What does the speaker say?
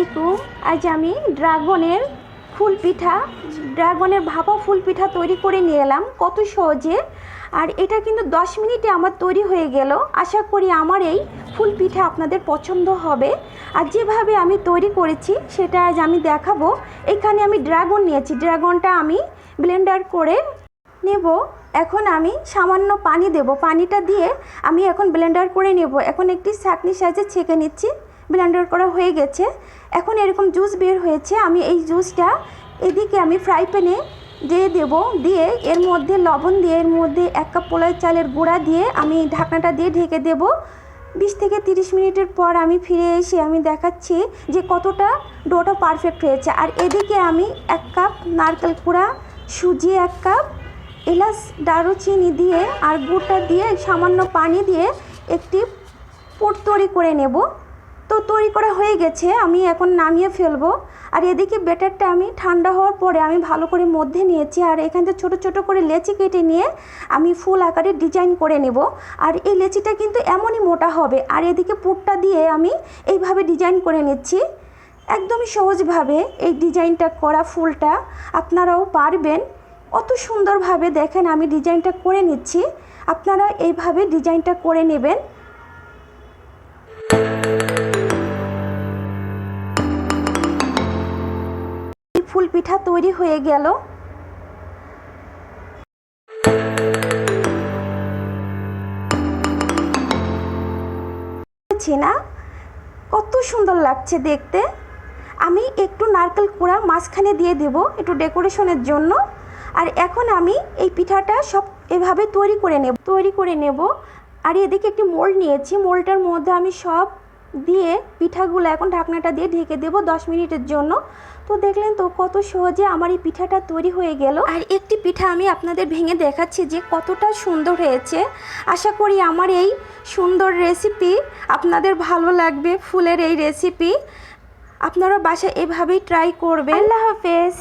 আলাইকুম। আজ আমি ড্রাগনের ফুল পিঠা, ড্রাগনের ভাপা ফুল পিঠা তৈরি করে নিয়ে এলাম। কত সহজে। আর এটা কিন্তু দশ মিনিটে আমার তৈরি হয়ে গেল। আশা করি আমার এই ফুল পিঠা আপনাদের পছন্দ হবে। আর যেভাবে আমি তৈরি করেছি, সেটা আজ আমি দেখাবো। এখানে আমি ড্রাগন নিয়েছি। ড্রাগনটা আমি ব্লেন্ডার করে নেব। এখন আমি সামান্য পানি দেব। পানিটা দিয়ে আমি এখন ব্লেন্ডার করে নেব। এখন একটি ছাঁকনি সাহায্যে ছেঁকে নিচ্ছি। ব্লেন্ডার করা হয়ে গেছে। এখন এরকম জুস বের হয়েছে। আমি এই জুসটা এদিকে আমি ফ্রাই প্যানে দিয়ে দেব। দিয়ে এর মধ্যে লবণ দিয়ে, এর মধ্যে এক কাপ পোলার চালের গুঁড়া দিয়ে আমি ঢাকনাটা দিয়ে ঢেকে দেব। বিশ থেকে তিরিশ মিনিটের পর আমি ফিরে এসে আমি দেখাচ্ছি যে কতটা ডোটা পারফেক্ট হয়েছে। আর এদিকে আমি এক কাপ নারকেল কুড়া, সুজি এক কাপ, এলাচ দারুচিনি দিয়ে আর গুড়টা দিয়ে সামান্য পানি দিয়ে একটি পুর তৈরি করে নেব। তো তৈরি করা হয়ে গেছে, আমি এখন নামিয়ে ফেলব। আর এদিকে বেটারটা আমি ঠান্ডা হওয়ার পরে আমি ভালো করে মধ্যে নিয়েছি, আর এখান থেকে ছোটো ছোটো করে লেচি কেটে নিয়ে আমি ফুল আকারে ডিজাইন করে নেব। আর এই লেচিটা কিন্তু এমনই মোটা হবে, আর এদিকে পুরটা দিয়ে আমি এইভাবে ডিজাইন করে নিচ্ছি। একদমই সহজভাবে এই ডিজাইনটা করা ফুলটা আপনারাও পারবেন। অত সুন্দরভাবে দেখেন আমি ডিজাইনটা করে নিচ্ছি, আপনারা এইভাবে ডিজাইনটা করে নেবেন। ফুল পিঠা তৈরি হয়ে গেল। না কত সুন্দর লাগছে দেখতে। আমি একটু নারকেল কুড়া মাঝখানে দিয়ে দেব একটু ডেকোরেশনের জন্য। আর এখন আমি এই পিঠাটা সব এভাবে তৈরি করে নেব, তৈরি করে নেব। আর এদিকে একটি মোল্ড নিয়েছি মোল্ডটার মধ্যে আমি সব দিয়ে পিঠাগুলো এখন ঢাকনাটা দিয়ে ঢেকে দেব দশ মিনিটের জন্য। তো দেখলেন তো কত সহজে আমার এই পিঠাটা তৈরি হয়ে গেল। আর একটি পিঠা আমি আপনাদের ভেঙে দেখাচ্ছি যে কতটা সুন্দর হয়েছে। আশা করি আমার এই সুন্দর রেসিপি আপনাদের ভালো লাগবে, ফুলের এই রেসিপি আপনারা বাসায় এভাবেই ট্রাই করবেন। আল্লাহ হাফেজ।